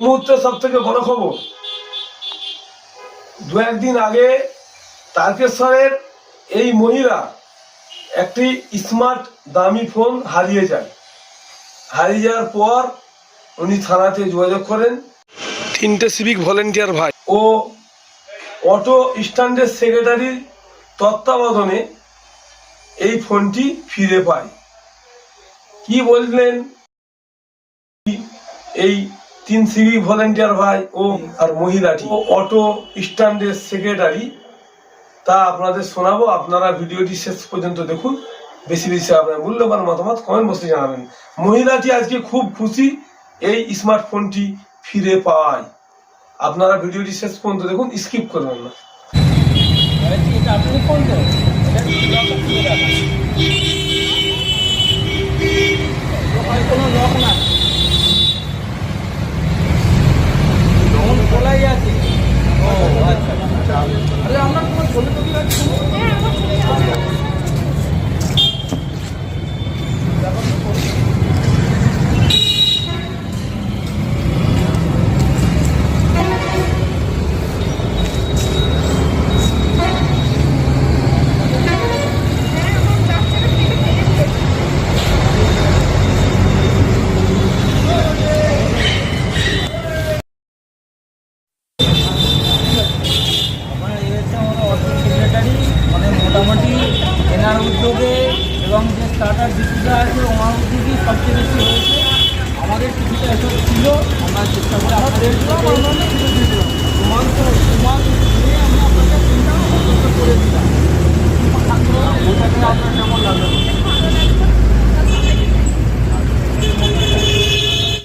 মুহূর্তে সব থেকে বড় খবর, দু একদিন আগে তারকেশ্বরের এই মহিলা একটি স্মার্ট, দামি ফোন হারিয়ে যায়। হারিয়ে যাওয়ার পর উনি থানাতে যোগাযোগ করেন। তিনটে সিভিক ভলেন্টিয়ার ভাই ও অটো স্ট্যান্ডের সেক্রেটারির তত্ত্বাবধানে এই ফোনটি ফিরে পায়। কি বললেন? এই তিন সিভিক ভলেন্টিয়ার ভাই ও আর মহিলাটি। অটো স্ট্যান্ডের সেক্রেটারি। তা আপনাদের শোনাবো, আপনারা ভিডিওটি শেষ পর্যন্ত দেখুন। বেশি বেশি আপনার মূল্যবান মতামত কমেন্ট বসে জানাবেন। মহিলাটি আজকে খুব খুশি, এই স্মার্টফোনটি ফিরে পাওয়ায় আপনারা ভিডিওটি শেষ পর্যন্ত দেখুন স্কিপ করবেন না। মোটামুটি এনার উদ্যোগে এবং যে স্টার্টার ডিসিটা আছে, ওনার উদ্যোগে সবচেয়ে বেশি হয়েছে। আমাদের টিভিটা এসব ছিল, আমরা চেষ্টা করে আপনাদের